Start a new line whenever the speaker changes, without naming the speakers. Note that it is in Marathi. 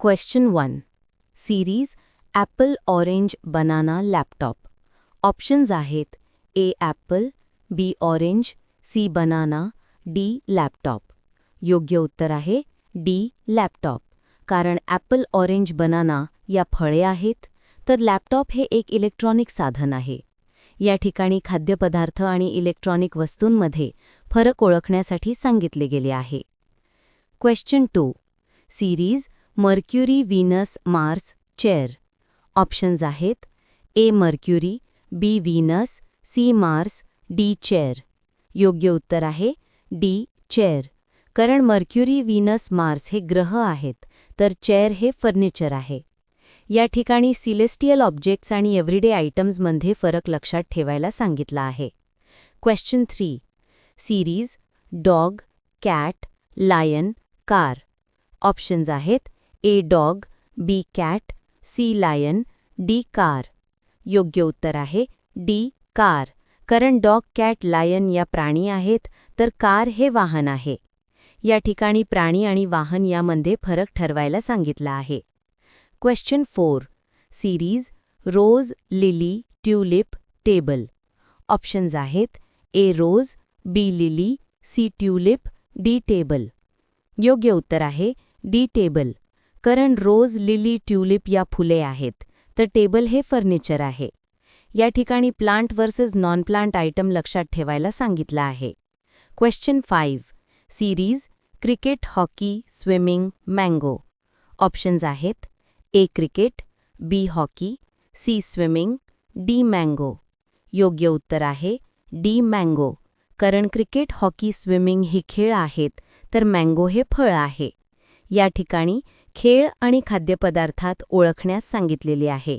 Question one Series apple orange banana laptop options आहेत A apple B orange C banana D laptop योग्य उत्तर आहे डी लॅपटॉप कारण ॲपल ऑरेंज बनाना या फळे आहेत तर लॅपटॉप हे एक इलेक्ट्रॉनिक साधन आहे. या ठिकाणी खाद्यपदार्थ आणि इलेक्ट्रॉनिक वस्तूंमध्ये फरक ओळखण्यासाठी सांगितले गेले आहे. Question two series Mercury Venus Mars chair options आहेत. A Mercury B Venus C Mars D chair योग्य उत्तर आहे डी चेअर कारण मर्क्युरी व्हीनस मार्स हे ग्रह आहेत तर चेअर हे फर्निचर आहे. या ठिकाणी सिलेस्टियल ऑब्जेक्ट्स आणि एव्हरीडे आयटम्समध्ये फरक लक्षात ठेवायला सांगितला आहे. Question three series dog cat lion car options आहेत. A dog B cat C lion D car योग्य उत्तर आहे डी कार कारण डॉग कॅट लायन या प्राणी आहेत तर कार हे वाहन आहे. या ठिकाणी प्राणी आणि वाहन यामध्ये फरक ठरवायला सांगितला आहे. Question four series rose lily tulip table options आहेत A rose B lily C tulip D table योग्य उत्तर आहे डी टेबल कारण रोज लिली ट्यूलिप या फुले आहेत. तर टेबल हे फर्निचर आहे. या ठिकाणी plant versus non plant item लक्षात ठेवायला सांगितलं आहे. Question five. Series cricket hockey swimming mango. Options आहेत. A cricket B hockey C swimming D mango. योग्य उत्तर आहे डी मँगो. कारण क्रिकेट हॉकी स्विमिंग ही खेळ आहेत तर मँगो हे फळ आहे. या ठिकाणी खेळ आणि खाद्यपदार्थात ओळखण्यास सांगितलेले आहे.